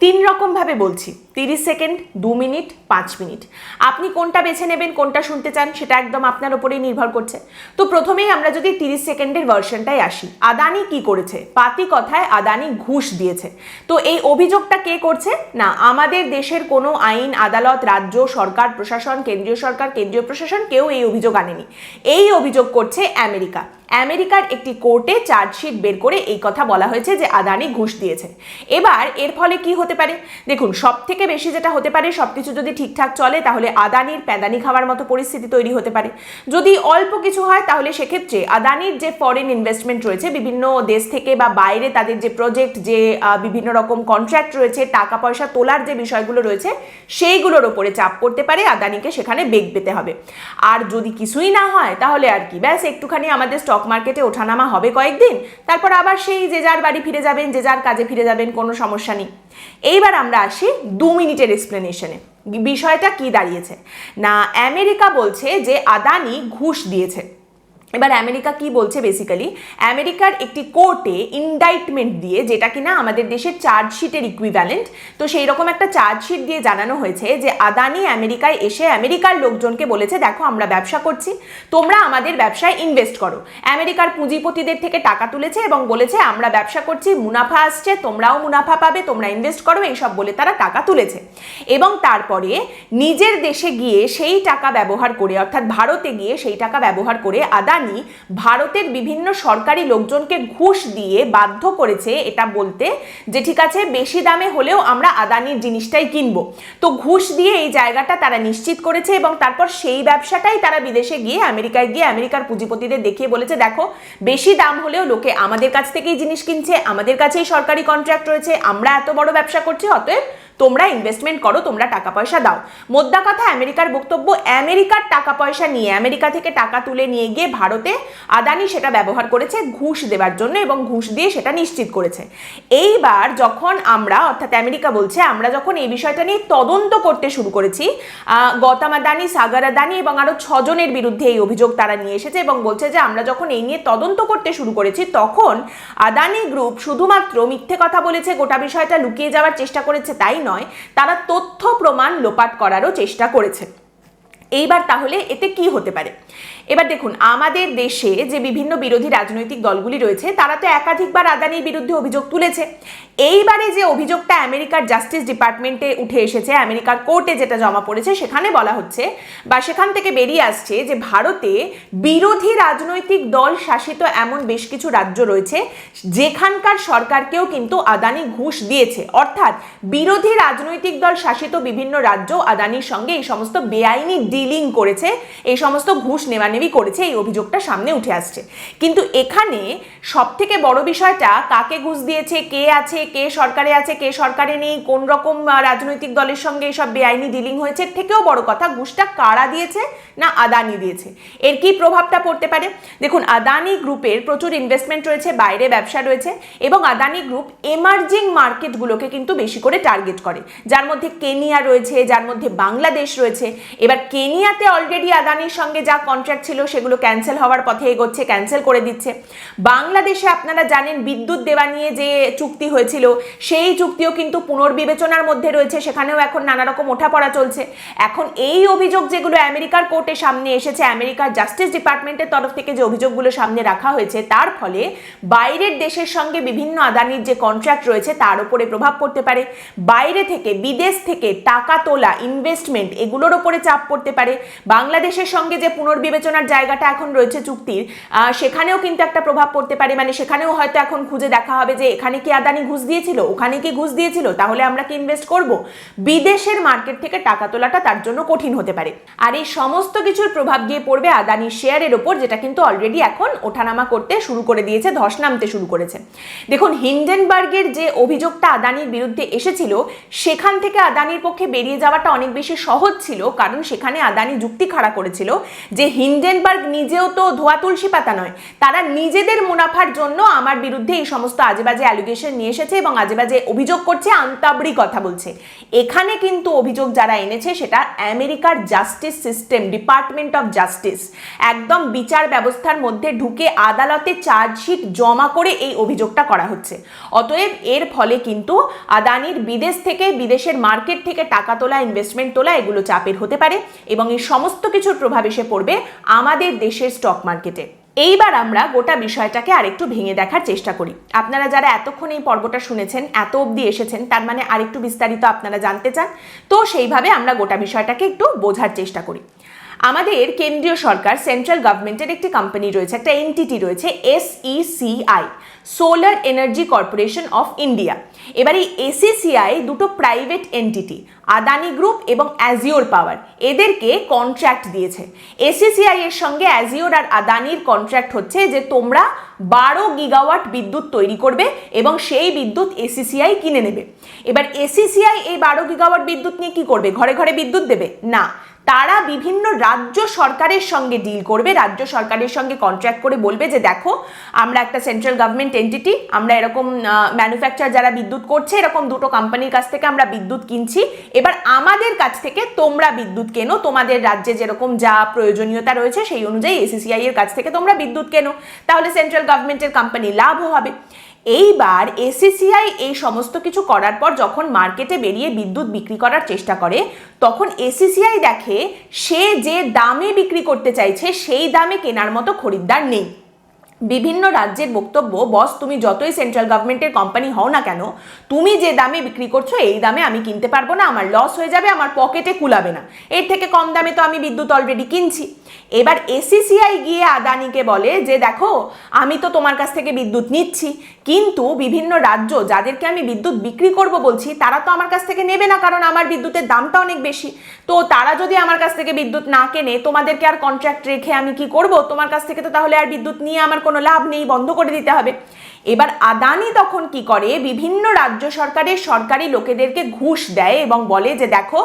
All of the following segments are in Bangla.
তিন রকমভাবে বলছি। তিরিশ সেকেন্ড, দু মিনিট, পাঁচ মিনিট। আপনি কোনটা বেছে নেবেন, কোনটা শুনতে চান, সেটা একদম আপনার ওপরেই নির্ভর করছে। তো প্রথমেই আমরা যদি তিরিশ সেকেন্ডের ভার্সনটাই আসি। আদানি কি করেছে? পাতি কথায় আদানি ঘুষ দিয়েছে। তো এই অভিযোগটা কে করছে? না, আমাদের দেশের কোনো আইন, আদালত, রাজ্য সরকার, প্রশাসন, কেন্দ্রীয় সরকার, কেন্দ্রীয় প্রশাসন কেউ এই অভিযোগ আনেনি। এই অভিযোগ করছে আমেরিকা। আমেরিকার একটি কোর্টে চার্জশিট বের করে এই কথা বলা হয়েছে যে আদানি ঘুষ দিয়েছে। এবার এর ফলে কি হতে পারে? দেখুন সব থেকে বেশি যেটা হতে পারে, সবকিছু যদি ঠিকঠাক চলে, তাহলে আদানির প্যাদানি খাওয়ার মতো পরিস্থিতি তৈরি হতে পারে। যদি অল্প কিছু হয়, তাহলে সেক্ষেত্রে আদানির যে ফরেন ইনভেস্টমেন্ট রয়েছে, বিভিন্ন দেশ থেকে বা বাইরে তাদের যে প্রজেক্ট যে বিভিন্ন রকম কন্ট্রাক্ট রয়েছে টাকা পয়সা তোলার যে বিষয়গুলো রয়েছে, সেইগুলোর ওপরে চাপ পড়তে পারে, আদানিকে সেখানে বেগ পেতে হবে। আর যদি কিছুই না হয়, তাহলে আর কি। ব্যাস, একটুখানি আমাদের স্টক মার্কেটে ওঠানামা হবে কয়েকদিন, তারপর আবার সেই যে যার বাড়ি ফিরে যাবেন, যে যার কাজে ফিরে যাবেন, কোনো সমস্যা নেই। এইবার আমরা আসি দু মিনিটের এক্সপ্লেনেশনে বিষয়টা কি দাঁড়িয়েছে? না, আমেরিকা বলছে যে আদানি ঘুষ দিয়েছে। এবার আমেরিকা কি বলছে বেসিক্যালি আমেরিকার একটি কোর্টে ইনডাইটমেন্ট দিয়ে, যেটা কিনা আমাদের দেশের চার্জশিটের ইকুইভ্যালেন্ট তো সেই রকম একটা চার্জশিট দিয়ে জানানো হয়েছে যে আদানি আমেরিকায় এসে আমেরিকার লোকজনকে বলেছে, দেখো, আমরা ব্যবসা করছি, তোমরা আমাদের ব্যবসায় ইনভেস্ট করো। আমেরিকার পুঁজিপতিদের থেকে টাকা তুলেছে এবং বলেছে, আমরা ব্যবসা করছি, মুনাফা আসছে, তোমরাও মুনাফা পাবে, তোমরা ইনভেস্ট করো, এইসব বলে তারা টাকা তুলেছে। এবং তারপরে নিজের দেশে গিয়ে সেই টাকা ব্যবহার করে, অর্থাৎ ভারতে গিয়ে সেই টাকা ব্যবহার করে আদানি ভারতের বিভিন্ন সরকারি লোকজনকে ঘুষ দিয়ে বাধ্য করেছে এটা বলতে যে ঠিক আছে, বেশি দামে হলেও আমরা আদানির জিনিসটাই কিনবো। তো ঘুষ দিয়ে এই জায়গাটা তারা নিশ্চিত করেছে এবং তারপর সেই ব্যবসাটাই তারা বিদেশে গিয়ে, আমেরিকায় গিয়ে আমেরিকার পুঁজিপতিদের দেখিয়ে বলেছে, দেখো, বেশি দাম হলেও লোকে আমাদের কাছ থেকেই জিনিস কিনছে, আমাদের কাছেই সরকারি কন্ট্রাক্ট রয়েছে, আমরা এত বড় ব্যবসা করছি, অতএব তোমরা ইনভেস্টমেন্ট করো, তোমরা টাকা পয়সা দাও। মোদ্দা কথা আমেরিকার বক্তব্য, আমেরিকার টাকা পয়সা নিয়ে, আমেরিকা থেকে টাকা তুলে নিয়ে গিয়ে ভারতে আদানি সেটা ব্যবহার করেছে ঘুষ দেওয়ার জন্য এবং ঘুষ দিয়ে সেটা নিশ্চিত করেছে। এইবার যখন আমরা, অর্থাৎ আমেরিকা বলছে, আমরা যখন এই বিষয়টা নিয়ে তদন্ত করতে শুরু করেছি গৌতম আদানি, সাগর আদানি এবং আরও ছজনের বিরুদ্ধে এই অভিযোগ তারা নিয়ে এসেছে এবং বলছে যে আমরা যখন এই নিয়ে তদন্ত করতে শুরু করেছি, তখন আদানি গ্রুপ শুধুমাত্র মিথ্যে কথা বলেছে, গোটা বিষয়টা লুকিয়ে যাওয়ার চেষ্টা করেছে, তাই নয়। তারা তথ্য প্রমাণ লোপাট করারও চেষ্টা করেছে। এইবার তাহলে এতে কি হতে পারে? এবার দেখুন, আমাদের দেশে যে বিভিন্ন বিরোধী রাজনৈতিক দলগুলি রয়েছে, তারা তো একাধিকবার আদানির বিরুদ্ধে অভিযোগ তুলেছে। এইবারে যে অভিযোগটা আমেরিকার জাস্টিস ডিপার্টমেন্টে উঠে এসেছে, আমেরিকার কোর্টে যেটা জমা পড়েছে, সেখানে বলা হচ্ছে বা সেখান থেকে বেরিয়ে আসছে যে ভারতে বিরোধী রাজনৈতিক দল শাসিত এমন বেশ কিছু রাজ্য রয়েছে, যেখানকার সরকারকেও কিন্তু আদানি ঘুষ দিয়েছে। অর্থাৎ বিরোধী রাজনৈতিক দল শাসিত বিভিন্ন রাজ্য আদানির সঙ্গে এই সমস্ত বেআইনি ডিলিং করেছে, এই সমস্ত ঘুষ নেওয়ানেবি করেছে, এই অভিযোগটা সামনে উঠে আসছে। কিন্তু এখানে সব থেকে বড় বিষয়টা, কাকে ঘুষ দিয়েছে, কে আছে, কে সরকারে আছে, কে সরকারে নেই, কোন রকম রাজনৈতিক দলের সঙ্গে এসব বেআইনি ডিলিং হয়েছে, থেকেও বড় কথা, ঘুষটা কারা দিয়েছে না আদানি দিয়েছে? এর কি প্রভাবটা পড়তে পারে? দেখুন, আদানি গ্রুপের প্রচুর ইনভেস্টমেন্ট রয়েছে, বাইরে ব্যবসা রয়েছে, এবং আদানি গ্রুপ এমার্জিং মার্কেটগুলোকে কিন্তু বেশি করে টার্গেট করে। যার মধ্যে কেনিয়া রয়েছে, যার মধ্যে বাংলাদেশ রয়েছে, এবার কেনিয়াতে অলরেডি আদানির সঙ্গে যা কন্ট্রাক্ট ছিল, সেগুলো ক্যান্সেল হওয়ার পথে এগোচ্ছে ক্যান্সেল করে দিচ্ছে। বাংলাদেশে আপনারা জানেন, বিদ্যুৎ দেওয়া নিয়ে যে চুক্তি হয়েছিল, সেই চুক্তিও কিন্তু পুনর্বিবেচনার মধ্যে রয়েছে। সেখানেও এখন নানা রকম ওঠাপড়া চলছে। এখন এই অভিযোগ যেগুলো আমেরিকার কোর্টে সামনে এসেছে, আমেরিকার জাস্টিস ডিপার্টমেন্টের তরফ থেকে যে অভিযোগগুলো সামনে রাখা হয়েছে, তার ফলে বাইরের দেশের সঙ্গে বিভিন্ন আদানির যে কন্ট্রাক্ট রয়েছে, তার উপরে প্রভাব পড়তে পারে। বাইরে থেকে, বিদেশ থেকে টাকা তোলা ইনভেস্টমেন্ট এগুলোর ওপরে চাপ পড়তে পারে। বাংলাদেশের সঙ্গে যে পুনর্বিবেচনার জায়গাটা এখন রয়েছে চুক্তির। সেখানেও কিন্তু একটা প্রভাব পড়তে পারে। মানে সেখানেও হয়তো এখন খুঁজে দেখা হবে যে এখানে কি আদানি ঘুষ দিয়েছিল, ওখানে কি ঘুষ দিয়েছিল, তাহলে আমরা কি ইনভেস্ট করব? বিদেশের মার্কেট থেকে টাকা তোলাটা তার জন্য কঠিন হতে পারে। আর এই সমস্ত কিছুর প্রভাব গিয়ে পড়বে আদানির শেয়ারের ওপর, যেটা কিন্তু অলরেডি এখন ওঠানামা করতে শুরু করে দিয়েছে, ধস নামতে শুরু করেছে। দেখুন, হিন্ডেনবার্গের যে অভিযোগটা আদানির বিরুদ্ধে এসেছিল, সেখান থেকে আদানির পক্ষে বেরিয়ে যাওয়াটা অনেক বেশি সহজ ছিল, কারণ সেখানে আদানি যুক্তি খাড়া করেছিল যে হিন্ডেন হিন্ডেনবার্গ নিজেও তো ধোয়া তুলসী পাতা নয়। তারা নিজেদের মুনাফার জন্য আমার বিরুদ্ধে এই সমস্ত আজেবাজে অ্যালিগেশন নিয়ে এসেছে এবং আজেবাজে অভিযোগ করছে আন্তাবড়ি কথা বলছে। এখানে কিন্তু অভিযোগ যারা এনেছে সেটা আমেরিকার justice system department of justice একদম বিচার ব্যবস্থার মধ্যে ঢুকে আদালতে চার্জশিট জমা করে এই অভিযোগটা করা হচ্ছে। অতএব এর ফলে কিন্তু আদানির বিদেশ থেকে, বিদেশের মার্কেট থেকে টাকা তোলা ইনভেস্টমেন্ট তোলা এগুলো চাপের হতে পারে এবং এই সমস্ত কিছুর প্রভাব এসে পড়বে আমাদের দেশের স্টক মার্কেটে এইবার আমরা গোটা বিষয়টাকে আরেকটু ভেঙে দেখার চেষ্টা করি। আপনারা যারা এতক্ষণ এই পর্বটা শুনেছেন, এত অবধি এসেছেন, তার মানে আরেকটু বিস্তারিত আপনারা জানতে চান, তো সেইভাবে আমরা গোটা বিষয়টাকে একটু বোঝার চেষ্টা করি। আমাদের কেন্দ্রীয় সরকার সেন্ট্রাল গভর্নমেন্টের একটি কোম্পানি রয়েছে, একটা এনটিটি রয়েছে SECI solar energy corporation of India এবার এই এসিসিআই দুটো প্রাইভেট এনটিটি আদানি গ্রুপ এবং অ্যাজিওর পাওয়ার এদেরকে কন্ট্রাক্ট দিয়েছে। এসিসিআই এর সঙ্গে অ্যাজিওর আর আদানির কন্ট্রাক্ট হচ্ছে যে তোমরা বারো গিগাওয়াট বিদ্যুৎ তৈরি করবে এবং সেই বিদ্যুৎ এসিসিআই কিনে নেবে। এবার এসিসিআই এই বারো গিগাওয়াট বিদ্যুৎ নিয়ে কি করবে? ঘরে ঘরে বিদ্যুৎ দেবে? না। তারা বিভিন্ন রাজ্য সরকারের সঙ্গে ডিল করবে, রাজ্য সরকারের সঙ্গে কন্ট্রাক্ট করে বলবে যে দেখো, আমরা একটা সেন্ট্রাল গভর্নমেন্ট এন্টিটি আমরা এরকম ম্যানুফ্যাকচার যারা বিদ্যুৎ করছে, এরকম দুটো কোম্পানির কাছ থেকে আমরা বিদ্যুৎ কিনছি। এবার আমাদের কাছ থেকে তোমরা বিদ্যুৎ কেনো, তোমাদের রাজ্যে যেরকম যা প্রয়োজনীয়তা রয়েছে সেই অনুযায়ী এসিসিআই এর কাছ থেকে তোমরা বিদ্যুৎ কেনো। তাহলে সেন্ট্রাল গভর্নমেন্টের কোম্পানি লাভও হবে। এইবার এসিসিআই এই সমস্ত কিছু করার পর যখন মার্কেটে বেরিয়ে বিদ্যুৎ বিক্রি করার চেষ্টা করে, তখন এসিসিআই দেখে সে যে দামে বিক্রি করতে চাইছে, সেই দামে কেনার মতো খরিদ্দার নেই। বিভিন্ন রাজ্যের বক্তব্য, বস, তুমি যতই সেন্ট্রাল গভর্নমেন্টের কোম্পানি হও না কেন, তুমি যে দামে বিক্রি করছ, এই দামে আমি কিনতে পারব না, আমার লস হয়ে যাবে, আমার পকেটে কুলাবে না। এর থেকে কম দামে তো আমি বিদ্যুৎ অলরেডি কিনছি। এবার এসিসিআই গিয়ে আদানিকে বলে যে, দেখো, আমি তো তোমার কাছ থেকে বিদ্যুৎ নিচ্ছি, কিন্তু বিভিন্ন রাজ্য যাদেরকে আমি বিদ্যুৎ বিক্রি করব বলছি, তারা তো আমার কাছ থেকে নেবে না, কারণ আমার বিদ্যুতের দামটা অনেক বেশি। তো তারা যদি আমার কাছ থেকে বিদ্যুৎ না কেনে, তোমাদেরকে আর কন্ট্রাক্ট রেখে আমি কি করব? তোমার কাছ থেকে তো তাহলে আর বিদ্যুৎ নিয়ে আমার কোনো লাভ নেই, বন্ধ করে দিতে হবে। এবার আদানি তখন কি করে? বিভিন্ন রাজ্য সরকারের সরকারি লোকেদেরকে ঘুষ দেয় এবং বলে যে, দেখো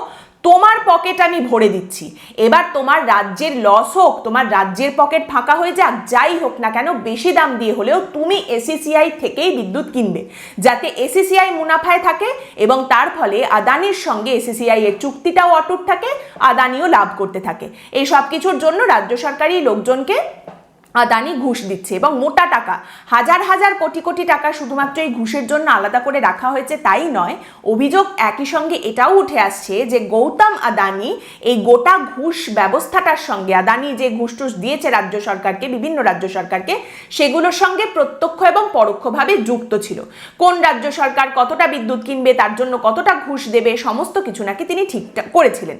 তোমার পকেট আমি ভরে দিচ্ছি। এবার তোমার রাজ্যের লস হোক, তোমার রাজ্যের পকেট ফাঁকা হয়ে যাক, যাই হোক না কেন, বেশি দাম দিয়ে হলেও তুমি এসিসিআই থেকেই বিদ্যুৎ কিনবে। যাতে এসিসিআই মুনাফায় থাকে এবং তার ফলে আদানির সঙ্গে এসিসিআই এর চুক্তিটাও অটুট থাকে, আদানিও লাভ করতে থাকে। এই সব কিছুর জন্য রাজ্য সরকারি লোকজনকে আদানি ঘুষ দিচ্ছে এবং মোটা টাকা, হাজার হাজার কোটি কোটি টাকা শুধুমাত্র এই ঘুষের জন্য আলাদা করে রাখা হয়েছে তাই নয়, অভিযোগ একই সঙ্গে এটাও উঠে আসছে যে গৌতম আদানি এই গোটা ঘুষ ব্যবস্থাটার সঙ্গে, আদানি যে ঘুষ টুস দিয়েছে রাজ্য সরকারকে, বিভিন্ন রাজ্য সরকারকে, সেগুলোর সঙ্গে প্রত্যক্ষ এবং পরোক্ষভাবে যুক্ত ছিল। কোন রাজ্য সরকার কতটা বিদ্যুৎ কিনবে, তার জন্য কতটা ঘুষ দেবে, সমস্ত কিছু নাকি তিনি ঠিকঠাক করেছিলেন।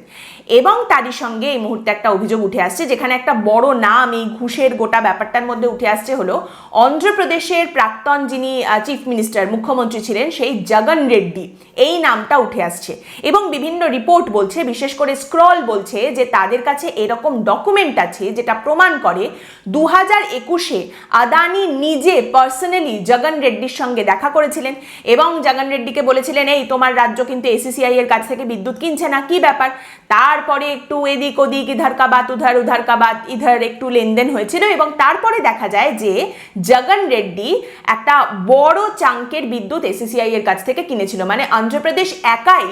এবং তারই সঙ্গে এই মুহূর্তে একটা অভিযোগ উঠে আসছে যেখানে একটা বড় নাম এই ঘুষের গোটা ব্যাপারটার মধ্যে উঠে আসছে হলো, অন্ধ্রপ্রদেশের প্রাক্তন যিনি চিফ মিনিস্টার মুখ্যমন্ত্রী ছিলেন সেই জগন রেড্ডি। এই নামটা উঠে আসছে এবং বিভিন্ন রিপোর্ট বলছে, বিশেষ করে স্ক্রল বলছে যে তাদের কাছে এরকম ডকুমেন্ট আছে যেটা প্রমাণ করে দু হাজার একুশে আদানি নিজে পার্সোনালি জগন রেড্ডির সঙ্গে দেখা করেছিলেন এবং জগন রেড্ডিকে বলেছিলেন, এই তোমার রাজ্য কিন্তু এসিসিআই এর কাছ থেকে বিদ্যুৎ কিনছে না, কি ব্যাপার? তারপরে একটু এদিক ওদিক, ইধার কা বাত উধার উধার কা বাত ইধার একটু লেনদেন হয়েছিল এবং তারপরে দেখা যায় যে জগন রেড্ডি একটা বড় চাঙ্কের বিদ্যুৎ এসিসিআই এর কাছ থেকে কিনেছিল। মানে অন্ধ্রপ্রদেশ একাই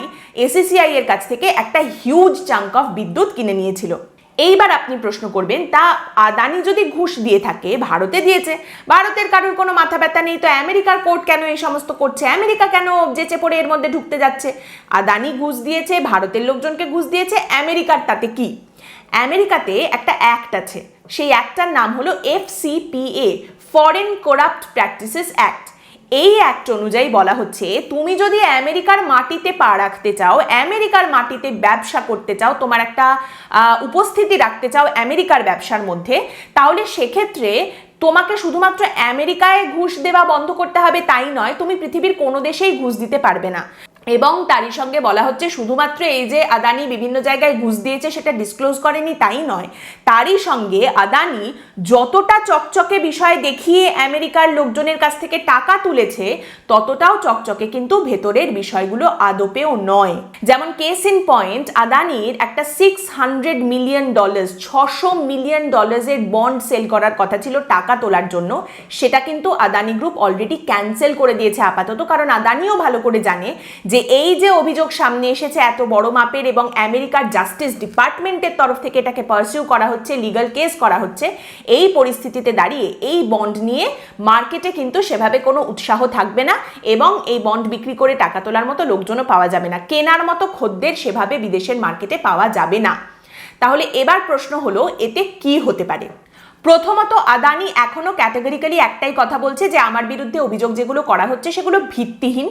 এসিসিআই এর কাছ থেকে একটা হিউজ চাঙ্ক অফ বিদ্যুৎ কিনে নিয়েছিল। এইবার আপনি প্রশ্ন করবেন, তা আদানি যদি ঘুষ দিয়ে থাকে, ভারতে দিয়েছে, ভারতের কারোর কোনো মাথা ব্যথা নেই, তো আমেরিকার কোর্ট কেন এই সমস্ত করছে? আমেরিকা কেন যেচে পড়ে এর মধ্যে ঢুকতে যাচ্ছে? আদানি ঘুষ দিয়েছে, ভারতের লোকজনকে ঘুষ দিয়েছে, আমেরিকার তাতে কি? আমেরিকাতে একটা অ্যাক্ট আছে। সেই অ্যাক্টটার নাম হলো FCPA foreign corrupt practices act এই অ্যাক্ট অনুযায়ী বলা হচ্ছে, তুমি যদি আমেরিকার মাটিতে পা রাখতে চাও, আমেরিকার মাটিতে ব্যবসা করতে চাও, তোমার একটা উপস্থিতি রাখতে চাও আমেরিকার ব্যবসার মধ্যে, তাহলে সেক্ষেত্রে তোমাকে শুধুমাত্র আমেরিকায় ঘুষ দেওয়া বন্ধ করতে হবে, তাই নয়, তুমি পৃথিবীর কোনো দেশেই ঘুষ দিতে পারবে না। এবং তারই সঙ্গে বলা হচ্ছে শুধুমাত্র এই যে আদানি বিভিন্ন জায়গায় ঘুষ দিয়েছে, সেটা ডিসক্লোজ করেনি, তাই নয়। তারই সঙ্গে আদানি যতটা চকচকে বিষয় দেখিয়ে আমেরিকার লোকজনের কাছ থেকে টাকা তুলেছে, ততটাও চকচকে কিন্তু ভেতরের বিষয়গুলো আদপেও নয়। যেমন কেস ইন পয়েন্ট আদানির একটা সিক্স হান্ড্রেড মিলিয়ন ডলার্স ছশো মিলিয়ন ডলার্সের বন্ড সেল করার কথা ছিল টাকা তোলার জন্য। সেটা কিন্তু আদানি গ্রুপ অলরেডি ক্যান্সেল করে দিয়েছে আপাতত, কারণ আদানিও ভালো করে জানে যে এই যে অভিযোগ সামনে এসেছে এত বড় মাপের এবং আমেরিকার জাস্টিস ডিপার্টমেন্টের তরফ থেকে এটাকে পারসিউ করা হচ্ছে লিগাল কেস করা হচ্ছে, এই পরিস্থিতিতে দাঁড়িয়ে এই বন্ড নিয়ে মার্কেটে কিন্তু সেভাবে কোনো উৎসাহ থাকবে না এবং এই বন্ড বিক্রি করে টাকা তোলার মতো লোকজনও পাওয়া যাবে না। কেনার মতো খদ্দের সেভাবে বিদেশের মার্কেটে পাওয়া যাবে না। তাহলে এবার প্রশ্ন হলো, এতে কি হতে পারে? প্রথমত আদানি এখনও ক্যাটাগরিক্যালি একটাই কথা বলছে যে, আমার বিরুদ্ধে অভিযোগ যেগুলো করা হচ্ছে সেগুলো ভিত্তিহীন।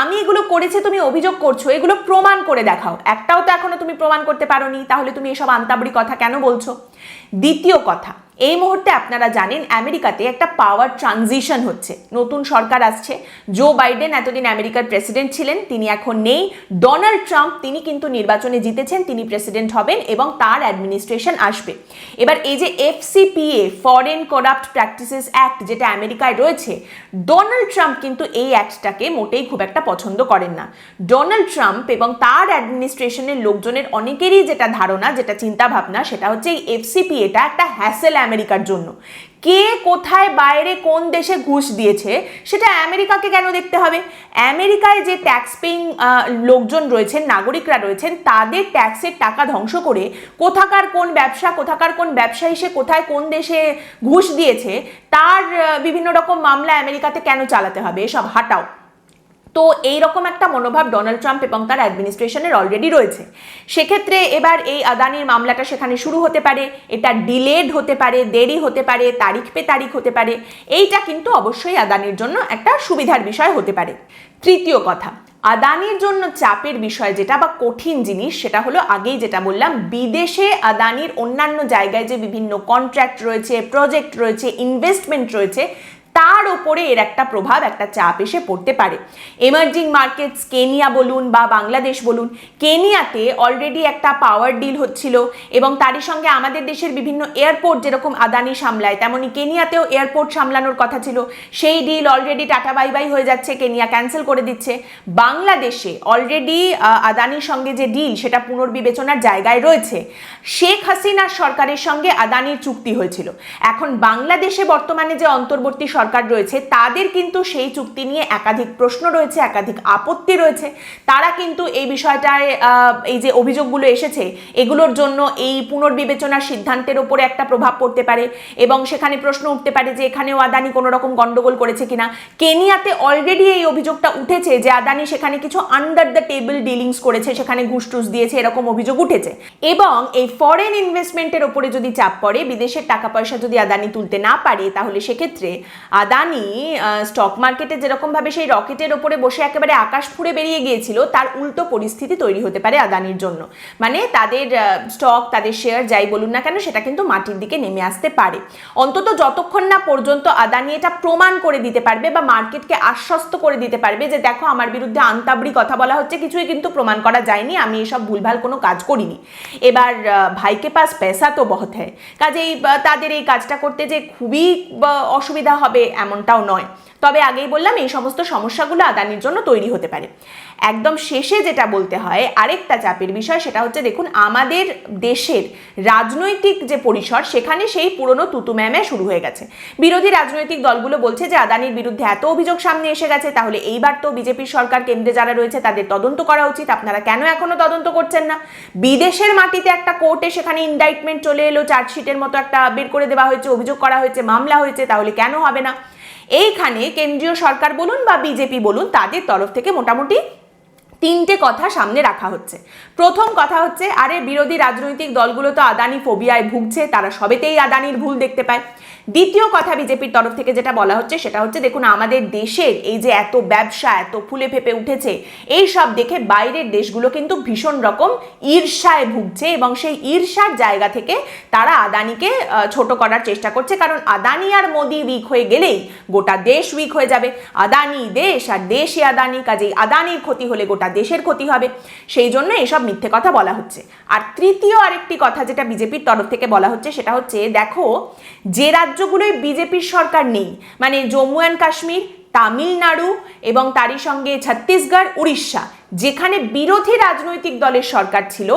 আমি এগুলো করেছে, তুমি অভিযোগ করছ, এগুলো প্রমাণ করে দেখাও। একটাও তো এখনও তুমি প্রমাণ করতে পারো তাহলে তুমি এসব আন্তাবড়ি কথা কেন বলছো? দ্বিতীয় কথা এই মুহূর্তে আপনারা জানেন আমেরিকাতে একটা পাওয়ার ট্রানজিশন হচ্ছে। নতুন সরকার আসছে। জো বাইডেন এতদিন আমেরিকার প্রেসিডেন্ট ছিলেন, তিনি এখন নেই। ডোনাল্ড ট্রাম্প তিনি কিন্তু নির্বাচনে জিতেছেন, তিনি প্রেসিডেন্ট হবেন এবং তার অ্যাডমিনিস্ট্রেশন আসবে। এবার এই যে FCPA foreign corrupt practices act যেটা আমেরিকায় রয়েছে ডোনাল্ড ট্রাম্প কিন্তু এই অ্যাক্টটাকে মোটেই খুব একটা পছন্দ করেন না। ডোনাল্ড ট্রাম্প এবং তার অ্যাডমিনিস্ট্রেশনের লোকজনের অনেকেরই যেটা ধারণা, যেটা চিন্তা ভাবনা সেটা হচ্ছে এই এফসিপিএটা একটা হ্যাসেল আমেরিকার জন্য। কে কোথায় বাইরে কোন দেশে ঘুষ দিয়েছে, সেটা আমেরিকাকে কেন দেখতে হবে? আমেরিকায় যে ট্যাক্স পেইং লোকজন রয়েছেন, নাগরিকরা রয়েছেন, তাদের ট্যাক্সের টাকা ধ্বংস করে কোথাকার কোন ব্যবসা, কোথাকার কোন ব্যবসায়ী সে কোথায় কোন দেশে ঘুষ দিয়েছে, তার বিভিন্ন রকম মামলা আমেরিকাতে কেন চালাতে হবে? এসব হাটাও। তো এই রকম একটা মনোভাব ডোনাল্ড ট্রাম্প এবং তার অ্যাডমিনিস্ট্রেশনের অলরেডি রয়েছে। সেক্ষেত্রে এবার এই আদানির মামলাটা সেখানে শুরু হতে পারে, এটা ডিলেড হতে পারে, দেরি হতে পারে, তারিখ পে তারিখ হতে পারে, এইটা কিন্তু অবশ্যই আদানির জন্য একটা সুবিধার বিষয় হতে পারে। তৃতীয় কথা, আদানির জন্য চাপের বিষয় যেটা বা কঠিন জিনিস সেটা হলো আগেই যেটা বললাম, বিদেশে আদানির অন্যান্য জায়গায় যে বিভিন্ন কন্ট্রাক্ট রয়েছে প্রজেক্ট রয়েছে ইনভেস্টমেন্ট রয়েছে তার ওপরে এর একটা প্রভাব, একটা চাপ এসে পড়তে পারে। এমার্জিং মার্কেটস কেনিয়া বলুন বা বাংলাদেশ বলুন কেনিয়াতে অলরেডি একটা পাওয়ার ডিল হচ্ছিল এবং তারই সঙ্গে আমাদের দেশের বিভিন্ন এয়ারপোর্ট যেরকম আদানি সামলায়, তেমনি কেনিয়াতেও এয়ারপোর্ট সামলানোর কথা ছিল। সেই deal already tata bye bye হয়ে যাচ্ছে কেনিয়া ক্যান্সেল করে দিচ্ছে। বাংলাদেশে অলরেডি আদানির সঙ্গে যে ডিল সেটা পুনর্বিবেচনার জায়গায় রয়েছে। শেখ হাসিনার সরকারের সঙ্গে আদানির চুক্তি হয়েছিল। এখন বাংলাদেশে বর্তমানে যে অন্তর্বর্তী সরকার রয়েছে, তাদের কিন্তু সেই চুক্তি নিয়ে একাধিক প্রশ্ন রয়েছে, একাধিক আপত্তি রয়েছে। তারা কিন্তু এই বিষয়টায় এই যে অভিযোগগুলো এসেছে, এগুলোর জন্য এই পুনর্বিবেচনার সিদ্ধান্তের ওপরে একটা প্রভাব পড়তে পারে এবং সেখানে প্রশ্ন উঠতে পারে যে এখানেও আদানি কোনো রকম গন্ডগোল করেছে কিনা। কেনিয়াতে অলরেডি এই অভিযোগটা উঠেছে যে আদানি সেখানে কিছু আন্ডার দ্য টেবিল ডিলিংস করেছে, সেখানে ঘুষ টুস দিয়েছে, এরকম অভিযোগ উঠেছে। এবং এই ফরেন ইনভেস্টমেন্টের ওপরে যদি চাপ পড়ে, বিদেশের টাকা পয়সা যদি আদানি তুলতে না পারে, তাহলে সেক্ষেত্রে আদানি স্টক মার্কেটে যেরকমভাবে সেই রকেটের ওপরে বসে একেবারে আকাশ ফুঁড়ে বেরিয়ে গিয়েছিল, তার উল্টো পরিস্থিতি তৈরি হতে পারে আদানির জন্য। মানে তাদের স্টক তাদের শেয়ার যাই বলুন না কেন, সেটা কিন্তু মাটির দিকে নেমে আসতে পারে। অন্তত যতক্ষণ না পর্যন্ত আদানি এটা প্রমাণ করে দিতে পারবে বা মার্কেটকে আশ্বস্ত করে দিতে পারবে যে দেখো আমার বিরুদ্ধে আন্তাবড়ি কথা বলা হচ্ছে, কিছুই কিন্তু প্রমাণ করা যায়নি, আমি এসব ভুলভাল কোনো কাজ করিনি। এবার ভাইকে পাস পেশা তো বহুত হ্যায়। কাজেই তাদের এই কাজটা করতে যে খুবই অসুবিধা হবে এমনটাও নয়। তবে আগেই বললাম, এই সমস্ত সমস্যাগুলো আদানির জন্য তৈরি হতে পারে। একদম শেষে যেটা বলতে হয়, আরেকটা চাপের বিষয় সেটা হচ্ছে দেখুন, আমাদের দেশের রাজনৈতিক যে পরিসর, সেখানে সেই পুরনো তুতুম্যামে শুরু হয়ে গেছে। বিরোধী রাজনৈতিক দলগুলো বলছে যে, আদানির বিরুদ্ধে এত অভিযোগ সামনে এসে গেছে, তাহলে এইবার তো বিজেপির সরকার কেন্দ্রে যারা রয়েছে, তাদের তদন্ত করা উচিত। আপনারা কেন এখনও তদন্ত করছেন না? বিদেশের মাটিতে একটা কোর্টে সেখানে ইন্ডাইটমেন্ট চলে এলো, চার্জশিটের মতো একটা বের করে দেওয়া হয়েছে, অভিযোগ করা হয়েছে, মামলা হয়েছে, তাহলে কেন হবে না? এইখানে কেন্দ্রীয় সরকার বলুন বা বিজেপি বলুন তাদের তরফ থেকে মোটামুটি তিনটে কথা সামনে রাখা হচ্ছে। প্রথম কথা হচ্ছে, আরে বিরোধী রাজনৈতিক দলগুলো তো আদানি ফোবিয়ায় ভুগছে, তারা সবেতেই আদানির ভুল দেখতে পায়। দ্বিতীয় কথা বিজেপির তরফ থেকে যেটা বলা হচ্ছে, সেটা হচ্ছে দেখুন, আমাদের দেশের এই যে এত ব্যবসা, এত ফুলে ফেপে উঠেছে, এই সব দেখে বাইরের দেশগুলো কিন্তু ভীষণ রকম ঈর্ষায় ভুগছে এবং সেই ঈর্ষার জায়গা থেকে তারা আদানিকে ছোট করার চেষ্টা করছে। কারণ আদানি আর মোদি উইক হয়ে গেলেই গোটা দেশ উইক হয়ে যাবে। আদানি দেশ আর দেশই আদানি, কাজেই আদানির ক্ষতি হলে গোটা দেশের ক্ষতি হবে। সেই জন্য এসব মিথ্যে কথা বলা হচ্ছে। আর তৃতীয় আরেকটি কথা যেটা বিজেপির তরফ থেকে বলা হচ্ছে সেটা হচ্ছে, দেখো, যে রাজ্যগুলোয় বিজেপির সরকার নেই মানে জম্মু অ্যান্ড কাশ্মীর তামিলনাড়ু এবং তারই সঙ্গে ছত্তিশগড়, উড়িষ্যা। যেখানে বিরোধী রাজনৈতিক দলের সরকার ছিল,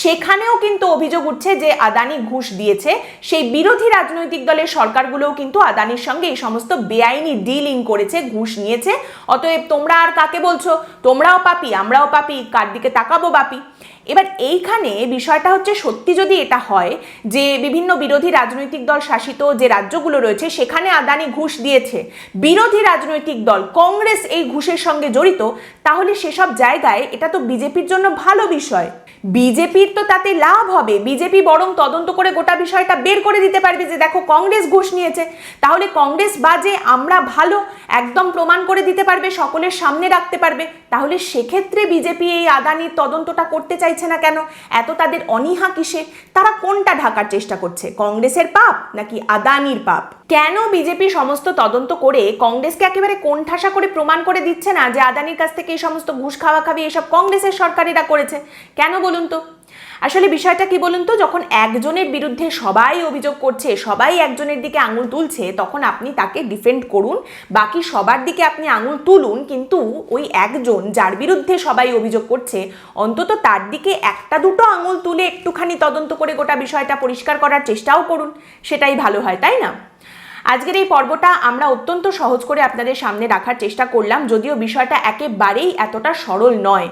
সেখানেও কিন্তু অভিযোগ উঠছে যে আদানি ঘুষ দিয়েছে। সেই বিরোধী রাজনৈতিক দলের সরকারগুলোও কিন্তু আদানির সঙ্গে এই সমস্ত বেআইনি ডিলিং করেছে, ঘুষ নিয়েছে। অতএব তোমরা আর কাকে বলছো? তোমরাও পাপি, আমরাও পাপি, কার দিকে তাকাবো বাপি? এবার এইখানে বিষয়টা হচ্ছে সত্যি যদি এটা হয় যে বিভিন্ন বিরোধী রাজনৈতিক দল শাসিত যে রাজ্যগুলো রয়েছে, সেখানে আদানি ঘুষ দিয়েছে, বিরোধী রাজনৈতিক দল, কংগ্রেস এই ঘুষের সঙ্গে জড়িত, তাহলে সেসব জায়গায় এটা তো বিজেপির জন্য ভালো বিষয়। বিজেপির তো তাতে লাভ হবে, বিজেপি বরং তদন্ত করে গোটা বিষয়টা বের করে দিতে পারবে যে দেখো কংগ্রেস ঘুষ নিয়েছে। তাহলে কংগ্রেস বাজে, আমরা ভালো, একদম প্রমাণ করে দিতে পারবে, সকলের সামনে রাখতে পারবে। তাহলে সেক্ষেত্রে বিজেপি এই আদানির তদন্তটা করতে চাইছে না কেন? এত তাদের অনীহা কিসে? তারা কোনটা ঢাকার চেষ্টা করছে? কংগ্রেসের পাপ নাকি আদানির পাপ? কেন বিজেপি সমস্ত তদন্ত করে কংগ্রেসকে একেবারে কোণঠাসা করে প্রমাণ করে দিচ্ছে না যে আদানির কাছ থেকে এই সমস্ত ঘুষ খাওয়া খাবি এসব কংগ্রেসের সরকারেরা করেছে? কেন বলুন তো? আসলে বিষয়টা কি বলুন তো? যখন একজনের বিরুদ্ধে সবাই অভিযোগ করছে, সবাই একজনের দিকে আঙুল তুলছে, তখন আপনি তাকে ডিফেন্ড করুন। বাকি সবার দিকে আপনি আঙুল তুলুন, কিন্তু ওই একজন যার বিরুদ্ধে সবাই অভিযোগ করছে, অন্তত তার দিকে একটা দুটো আঙুল তুলে একটুখানি তদন্ত করে গোটা বিষয়টা পরিষ্কার করার চেষ্টাও করুন। সেটাই ভালো হয়, তাই না? আজকের এই পর্বটা আমরা অত্যন্ত সহজ করে আপনাদের সামনে রাখার চেষ্টা করলাম, যদিও বিষয়টা একেবারেই এতটা সরল নয়।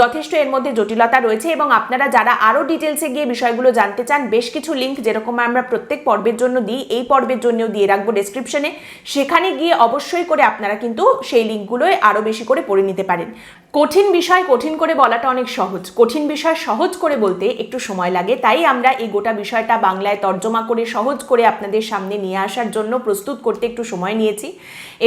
যথেষ্ট এর মধ্যে জটিলতা রয়েছে এবং আপনারা যারা আরও ডিটেলসে গিয়ে বিষয়গুলো জানতে চান, বেশ কিছু লিঙ্ক যেরকম আমরা প্রত্যেক পর্বের জন্য দিই, এই পর্বের জন্যও দিয়ে রাখব ডেসক্রিপশনে সেখানে গিয়ে অবশ্যই করে আপনারা কিন্তু সেই লিঙ্কগুলোয় আরও বেশি করে পড়ে নিতে পারেন। কঠিন বিষয়, কঠিন করে বলাটা অনেক সহজ। কঠিন বিষয় সহজ করে বলতে একটু সময় লাগে। তাই আমরা এই গোটা বিষয়টা বাংলায় তর্জমা করে সহজ করে আপনাদের সামনে নিয়ে আসার জন্য প্রস্তুত করতে একটু সময় নিয়েছি।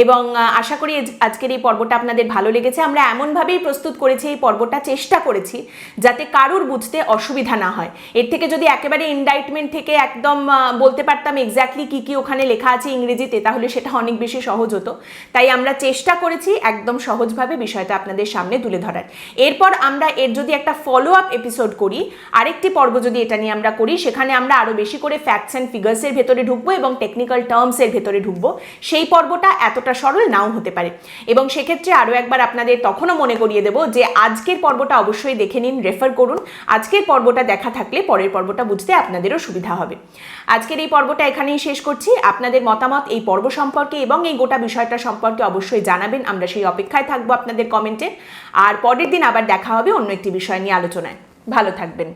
এবং আশা করি আজকের এই পর্বটা আপনাদের ভালো লেগেছে। আমরা এমনভাবেই প্রস্তুত করেছি, এই পর্বটা চেষ্টা করেছি যাতে কারুর বুঝতে অসুবিধা না হয়। এর থেকে যদি একেবারে ইনডাইটমেন্ট থেকে একদম বলতে পারতাম এক্স্যাক্টলি কি কি ওখানে লেখা আছে ইংরেজিতে, তাহলে সেটা অনেক বেশি সহজ হতো। তাই আমরা চেষ্টা করেছি একদম সহজভাবে বিষয়টা আপনাদের সামনে তুলে ধরার। এরপর আমরা এর যদি একটা ফলো আপ এপিসোড করি, আরেকটি পর্ব যদি এটা নিয়ে আমরা করি, সেখানে আমরা আরও বেশি করে ফ্যাক্টস অ্যান্ড ফিগার্সের ভেতরে ঢুকবো এবং টেকনিক্যাল টার্মসের ভেতরে ঢুকবো। সেই পর্বটা এতটা সরল নাও হতে পারে। এবং সেক্ষেত্রে আরও একবার আপনাদের তখনও মনে করিয়ে দেবো যে আজকের পর্বটা অবশ্যই দেখে নিন রেফার করুন। আজকের পর্বটা দেখা থাকলে পরের পর্বটা বুঝতে আপনাদেরও সুবিধা হবে। আজকের এই পর্বটা এখানেই শেষ করছি। আপনাদের মতামত এই পর্ব সম্পর্কে এবং এই গোটা বিষয়টা সম্পর্কে অবশ্যই জানাবেন। আমরা সেই অপেক্ষায় থাকব আপনাদের কমেন্টে আর পরের দিন আবার দেখা হবে অন্য একটি বিষয় নিয়ে আলোচনায়। ভালো থাকবেন।